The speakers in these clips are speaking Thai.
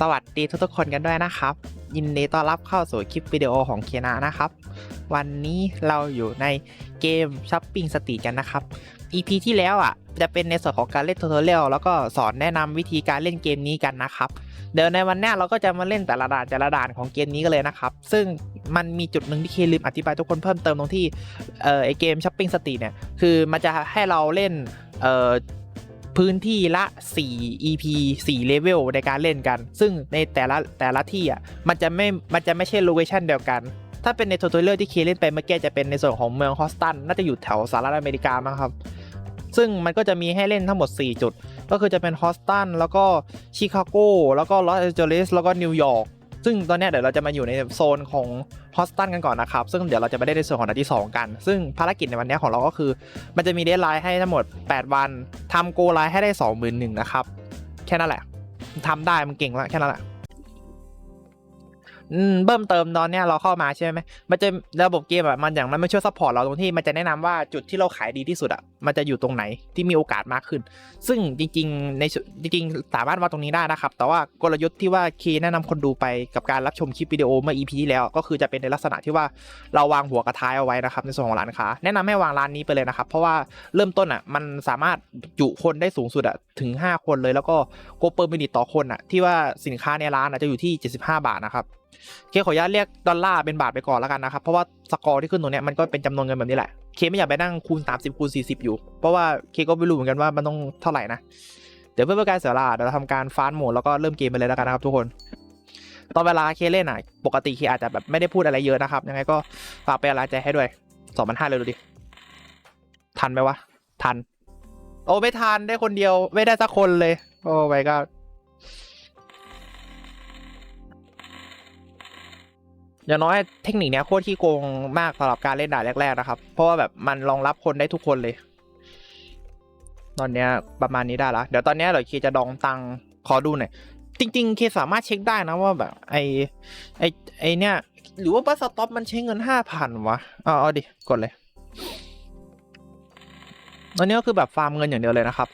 สวัสดีทุกๆคนกันด้วยนะครับ ยินดีต้อนรับเข้าสู่คลิปวิดีโอของเคนานะครับ วันนี้เราอยู่ในเกมช้อปปิ้งสตรีทกันนะครับ EP ที่แล้วอะ จะเป็นในส่วนของการเล่นทูตอเรียลแล้วก็สอนแนะนำวิธีการเล่นเกมนี้กันนะครับ เดี๋ยวในวันนี้เราก็จะมาเล่นแต่ละด่านแต่ละด่านของเกมนี้กันเลยนะครับ ซึ่งมันมีจุดหนึ่งที่เคลืมอธิบายทุกคนเพิ่มเติมตรงที่เออไอเกมช้อปปิ้งสตรีทเนี่ยคือมันจะให้เราเล่นเออ พื้นที่ละ 4 EP 4เลเวลในการเล่นกัน ซึ่งในแต่ละแต่ละที่อะมันจะไม่มันจะไม่ใช่โลเคชันเดียวกัน ถ้าเป็นในทูตอเรียลที่เคเล่นไปเมื่อกี้จะเป็นในส่วนของเมืองฮอสตันน่าจะอยู่แถวสหรัฐอเมริกามั้งครับ ซึ่งมันก็จะมีให้เล่นทั้งหมด 4 จุด ก็คือจะเป็นฮอสตันแล้วก็ชิคาโกแล้วก็ลอสแอนเจลิสแล้วก็นิวยอร์ก ซึ่งตอนนี้เดี๋ยวเราจะมาอยู่ในโซนของฮอสตันกันก่อนนะครับ ซึ่งเดี๋ยวเราจะไปได้ในส่วนของนาที่ 2 กัน ซึ่งภารกิจในวันนี้ของเราก็คือ มันจะมีเดทไลน์ให้ทั้งหมด 8 วันทำโกไลน์ให้ได้ 21,000นะครับ แค่นั้นแหละทำได้มันเก่งแล้วแค่นั้นแหละ เบิ่มเติมตอนเนี้ยเราเข้ามาใช่ไหมมันจะระบบเกมอะมันอย่างมันไม่ช่วยซัพพอร์ตเราตรงที่มันจะแนะนำว่าจุดที่เราขายดีที่สุดอะมันจะอยู่ตรงไหนที่มีโอกาสมากขึ้น ซึ่งจริง ๆ ในจริงๆสามารถวางตรงนี้ได้นะครับ แต่ว่ากลยุทธ์ที่ว่าเคแนะนำคนดูไปกับการรับชมคลิปวิดีโอเมื่อ EP ที่แล้วก็คือจะเป็นในลักษณะที่ว่าเราวางหัวกระท้ายเอาไว้นะครับในส่วนของร้านค้า แนะนำให้วางร้านนี้ไปเลยนะครับเพราะว่าเริ่มต้นอะมันสามารถจุคนได้สูงสุดอะถึง 5 คนเลยแล้วก็โกเปอร์มินิตต่อคนอะที่ว่าสินค้าในร้านอะจะอยู่ที่ 75 บาทนะครับ เคขออนุญาตเรียกดอลลาร์เป็นบาทไปก่อนแล้วกันนะครับ เพราะว่าสกอร์ที่ขึ้นตรงนี้มันก็เป็นจำนวนเงินแบบนี้แหละ เคไม่อยากไปนั่งคูณ 30คูณ40 อยู่ เพราะว่าเคก็ไม่รู้เหมือนกันว่ามันต้องเท่าไหร่นะ เดี๋ยวเพื่อเป็นการเสียเวลาเดอราทำการฟาสต์โหมดแล้วก็เริ่มเกมไปเลยแล้วกันนะครับทุกคน ตอนเวลาเคเล่นอะ ปกติเคอาจจะแบบไม่ได้พูดอะไรเยอะนะครับ ยังไงก็ฝากเป็นกำลังใจให้ด้วยสองพันห้เลยดูดิ ทันไหมวะ ทัน โอ้ไม่ทันได้คนเดียวไม่ได้สักคนเลย โอ้ไปก็ อย่างน้อยเทคนิคเนี้ยโคตรที่โกงมากสำหรับการเล่นด่านแรก ๆ นะครับ เพราะว่าแบบมันรองรับคนได้ทุกคนเลย ตอนเนี้ยประมาณนี้ได้ละเดี๋ยวตอนเนี้ยเดี๋ยวเคจะดองตังขอดูหน่อยจริง ๆ เคสามารถเช็คได้นะว่าแบบไอไอไอเนี้ยหรือว่าบัสสต็อปมันใช้เงินห้าพันวะเอาเอาดิกดเลยตอนนี้ก็คือแบบฟาร์มเงินอย่างเดียวเลยนะครับ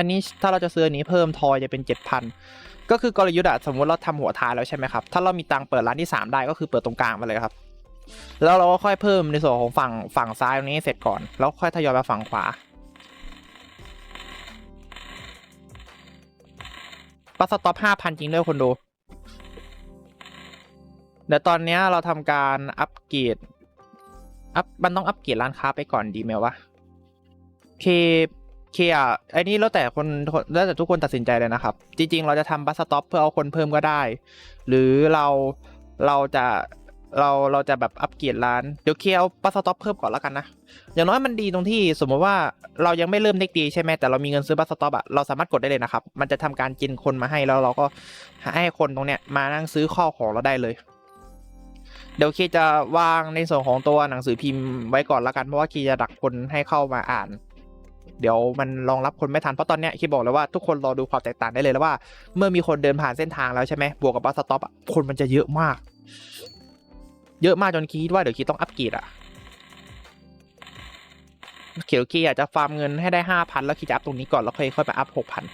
อันนี้ถ้าเราจะซื้ออันนี้เพิ่มทอยจะเป็นเจ็ดพันก็คือกลยุทธ์อะสมมติเราทำหัวท้ายแล้วใช่ไหมครับ ถ้าเรามีตังเปิดร้านที่สามได้ก็คือเปิดตรงกลางมาเลยครับ แล้วเราก็ค่อยเพิ่มในส่วนของฝั่งฝั่งซ้ายตรงนี้เสร็จก่อน แล้วค่อยทยอยไปฝั่งขวาปัสต็อปห้าพันจริงด้วยคนดูเดี๋ยวตอนนี้เราทำการอัปเกรดอัพมันต้องอัปเกรดร้านค้าไปก่อนดีไหมวะเค เคอะไอ้นี่แล้วแต่คนแล้วแต่ทุกคนตัดสินใจเลยนะครับ จริง ๆ เราจะทำบัสต็อปเพื่อเอาคนเพิ่มก็ได้ หรือเราเราจะเราเราจะแบบอัปเกรดร้าน เดี๋ยวเคเอาบัสต็อปเพิ่มก่อนแล้วกันนะ อย่างน้อยมันดีตรงที่สมมติว่าเรายังไม่เริ่มเด็กดีใช่ไหมแต่เรามีเงินซื้อบัสต็อปอะเราสามารถกดได้เลยนะครับ มันจะทำการกินคนมาให้แล้วเราก็ให้คนตรงเนี้ยมานั่งซื้อข้อของเราได้เลยเดี๋ยวเคจะวางในส่วนของตัวหนังสือพิมพ์ไว้ก่อนละกันเพราะว่าเคจะดักคนให้เข้ามาอ่าน เดี๋ยวมันรองรับคนไม่ทัน เพราะตอนเนี้ยเคบอกเลยว่าทุกคนรอดูความแตกต่างได้เลยแล้วว่า เมื่อมีคนเดินผ่านเส้นทางแล้วใช่ไหมบวกกับบัสสต็อปคนมันจะเยอะมาก เยอะมากจนคิดว่าเดี๋ยวคิดต้องอัปเกรดอะเขียวคีอยาจจะฟาร์มเงินให้ได้ห้าพันแล้วคิดจะอัพตรงนี้ก่อนแล้วค่อยค่อยไปอัพหกพัน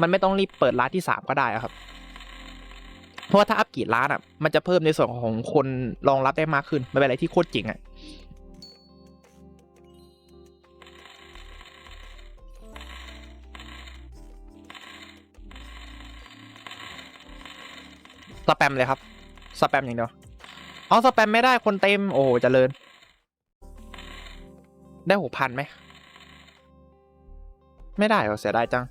มันไม่ต้องรีบเปิดร้านที่สามก็ได้อะครับ เพราะว่าถ้าอัพกี่ร้านอะ มันจะเพิ่มในส่วนของคนรองรับได้มากขึ้น มันเป็นอะไรที่โคตรจริงอะ สแปมเลยครับ สแปมอย่างเดียว เอาสแปมไม่ได้คนเต็ม โอ้โหจเจริญ ได้หกพันไหม ไม่ได้เหรอเสียดายจัง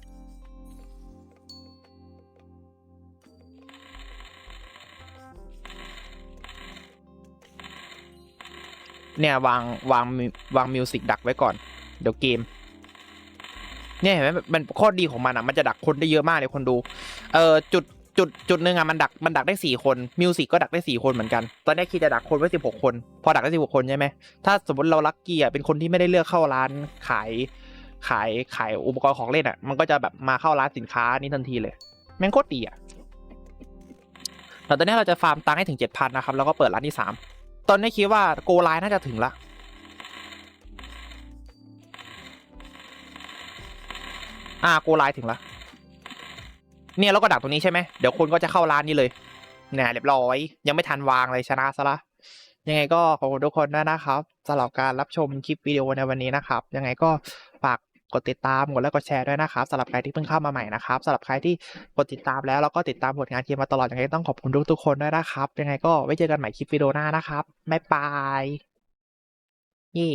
เนี่ยวางวางวางมิวสิกดักไว้ก่อน เดี๋ยวเกมเนี่ยเห็นไหมมันข้อดีของมันอะ มันจะดักคนได้เยอะมากเลยคนดู เอ่อจุด จุดจุดหนึ่งอะมันดักมันดักได้สี่คนมิวสิกก็ดักได้สี่คนเหมือนกัน ตอนแรกคิดจะดักคนไว้สิบหกคน พอดักได้สิบหกคนใช่ไหมถ้าสมมติเราลัคกี้อะเป็นคนที่ไม่ได้เลือกเข้าร้านขายขายขายอุปกรณ์ของเล่นอะ มันก็จะแบบมาเข้าร้านสินค้านี้ทันทีเลย แม่งโคตรดีอะแต่ตอนนี้เราจะฟาร์มตังค์ให้ถึงเจ็ดพันนะครับแล้วก็เปิดร้านที่สามตอนนี้คิดว่าโกไลน์น่าจะถึงละอ่าโกไลน์ถึงละ เนี่ยเราก็ดักตรงนี้ใช่ไหมเดี๋ยวคนก็จะเข้าร้านนี้เลยเนี่ยเรียบร้อย ยังไม่ทันวางเลยชนะซะละยังไงก็ขอบคุณทุกคนด้วยนะครับสำหรับการรับชมคลิปวิดีโอในวันนี้นะครับ ยังไงก็ฝากกดติดตามกดไลค์กดแชร์ด้วยนะครับสำหรับใครที่เพิ่งเข้ามาใหม่นะครับสำหรับใครที่กดติดตามแล้วแล้วก็ติดตามผลงานเกมมาตลอดยังไงต้องขอบคุณทุกทุกๆคนด้วยนะครับ ยังไงก็ไว้เจอกันใหม่คลิปวิดีโอหน้านะครับบ๊ายบายเย่